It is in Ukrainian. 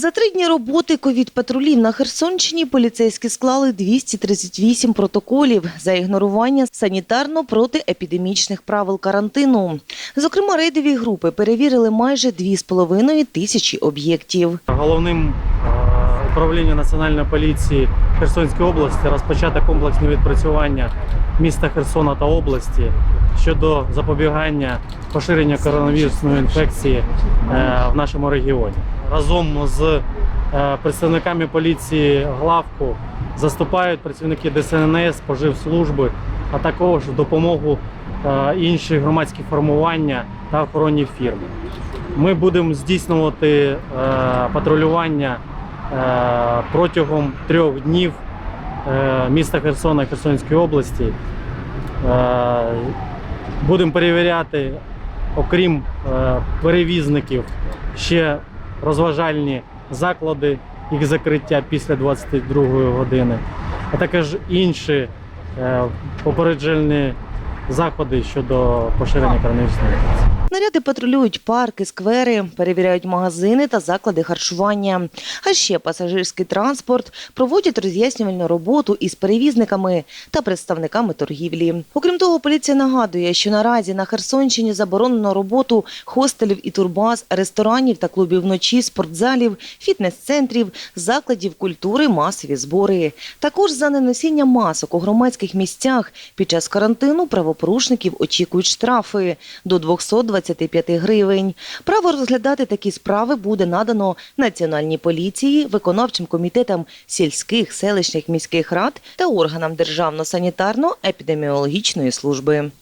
За три дні роботи ковід-патрулів на Херсонщині поліцейські склали 238 протоколів за ігнорування санітарно-протиепідемічних правил карантину. Зокрема, рейдові групи перевірили майже 2,5 тисячі об'єктів. Головним е, управлінням національної поліції Херсонської області розпочато комплексне відпрацювання міста Херсона та області щодо запобігання поширення коронавірусної інфекції е, в нашому регіоні. Разом з е, представниками поліції главку заступають працівники ДСНС, поживслужби, а також в допомогу е, інші громадські формування та охоронні фірми. Ми будемо здійснювати е, патрулювання протягом трьох днів міста Херсона Херсонської області. Будемо перевіряти, окрім перевізників, ще розважальні заклади, їх закриття після 22 години, а також інші е, попереджальні заходи щодо поширення коронавірусної інфекції. Наряди патрулюють парки, сквери, перевіряють магазини та заклади харчування. А ще пасажирський транспорт проводять роз'яснювальну роботу із перевізниками та представниками торгівлі. Окрім того, поліція нагадує, що наразі на Херсонщині заборонено роботу хостелів і турбаз, ресторанів та клубів вночі, спортзалів, фітнес-центрів, закладів культури, масові збори. Також за неносіння масок у громадських місцях під час карантину правопорушників очікують штрафи до 225 гривень. Право розглядати такі справи буде надано Національній поліції, виконавчим комітетам сільських, селищних міських рад та органам Державно-санітарно-епідеміологічної служби.